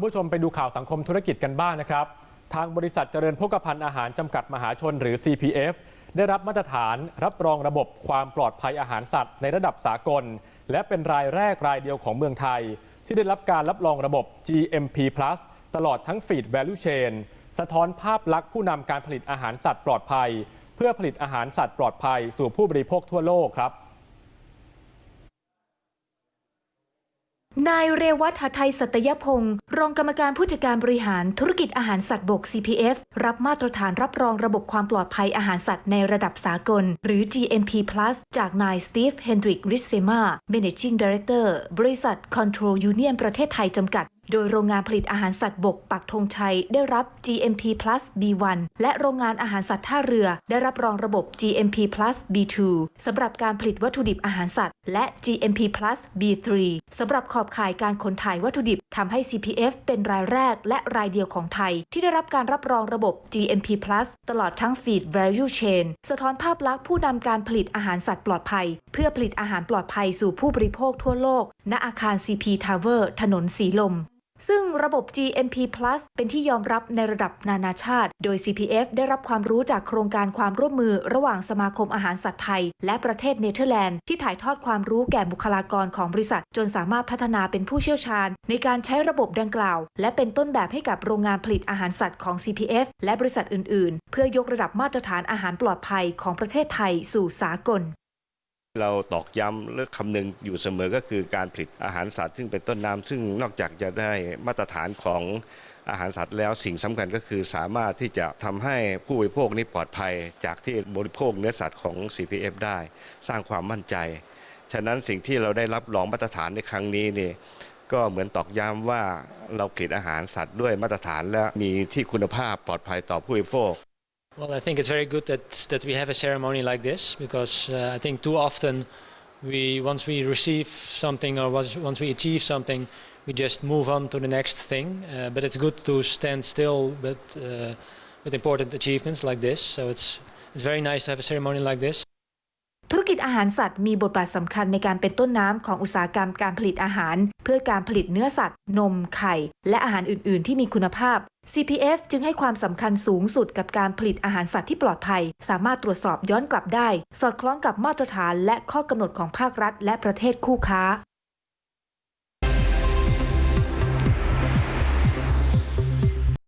คุณผู้ชมไปดูข่าวสังคมธุรกิจกันบ้างนะครับ ทางบริษัทเจริญพกพันธ์อาหารจำกัดมหาชนหรือ CPF ได้รับมาตรฐานรับรองระบบความปลอดภัยอาหารสัตว์ในระดับสากล และเป็นรายแรกรายเดียวของเมืองไทย ที่ได้รับการรับรองระบบ GMP+ ตลอดทั้งฟีด value chain สะท้อนภาพลักษณ์ผู้นำการผลิตอาหารสัตว์ปลอดภัย เพื่อผลิตอาหารสัตว์ปลอดภัย สู่ผู้บริโภคทั่วโลกครับ นายเรวัตหทัยสัตยพงศ์รองกรรมการผู้จัดการบริหารธุรกิจอาหารสัตว์บก CPF รับมาตรฐานรับรองระบบความปลอดภัยอาหารสัตว์ในระดับสากล หรือ GMP+ จากนายสตีฟเฮนดริกริสเซมา Managing Director บริษัท Control Union ประเทศไทยจำกัด โดยโรงงานผลิตอาหารสัตว์บกปักธงชัยได้รับ GMP+ B1 และโรงงานอาหารสัตว์ท่าเรือ ได้รับรองระบบ GMP+ B2 สำหรับการผลิตวัตถุดิบอาหารสัตว์ และ GMP+ B3 สำหรับขอบข่ายการขนถ่ายวัตถุดิบทำให้ CPF เป็นรายแรกและรายเดียวของไทย ที่ได้รับการรับรองระบบ GMP+ ตลอดทั้ง Feed Value Chain สะท้อนภาพลักษณ์ผู้นำการผลิตอาหารสัตว์ปลอดภัย เพื่อผลิตอาหารปลอดภัยสู่ผู้บริโภคทั่วโลก ณอาคาร CP Tower ถนนสีลม ซึ่งระบบ GMP+ เป็นที่ยอมรับในระดับนานาชาติ โดย CPF ได้รับความรู้จากโครงการความร่วมมือระหว่างสมาคมอาหารสัตว์ไทย และประเทศเนเธอร์แลนด์ที่ถ่ายทอดความรู้แก่บุคลากรของบริษัท จนสามารถพัฒนาเป็นผู้เชี่ยวชาญ ในการใช้ระบบดังกล่าว และเป็นต้นแบบให้กับโรงงานผลิตอาหารสัตว์ของ CPF และบริษัทอื่น ๆ เพื่อยกระดับมาตรฐานอาหารปลอดภัยของประเทศไทยสู่สากล เราตอกย้ำและคำนึงอยู่เสมอก็คือการผลิตอาหารสัตว์ซึ่งเป็นต้นน้ำซึ่งนอกจากจะได้มาตรฐานของอาหารสัตว์แล้วสิ่งสำคัญก็คือสามารถที่จะทำให้ผู้บริโภคนี้ปลอดภัย จากที่บริโภคเนื้อสัตว์ของ CPF ได้ สร้างความมั่นใจ ฉะนั้นสิ่งที่เราได้รับรองมาตรฐานในครั้งนี้นี่ก็เหมือนตอกย้ำว่าเราผลิตอาหารสัตว์ด้วยมาตรฐานและมีที่คุณภาพปลอดภัยต่อผู้บริโภค Well, I think it's very good that that we have a ceremony like this because uh, I think too often we once we receive something or once once we achieve something, we just move on to the next thing. Uh, but it's good to stand still with uh, with important achievements like this. So it's it's very nice to have a ceremony like this. อาหารสัตว์มีบทบาทสำคัญในการเป็นต้นน้ำของอุตสาหกรรมการผลิตอาหาร เพื่อการผลิตเนื้อสัตว์ นมไข่ และอาหารอื่น ๆ ที่มีคุณภาพ CPF จึงให้ความสำคัญสูงสุดกับการผลิตอาหารสัตว์ที่ปลอดภัย สามารถตรวจสอบย้อนกลับได้ สอดคล้องกับมาตรฐานและข้อกำหนดของภาครัฐ และประเทศคู่ค้า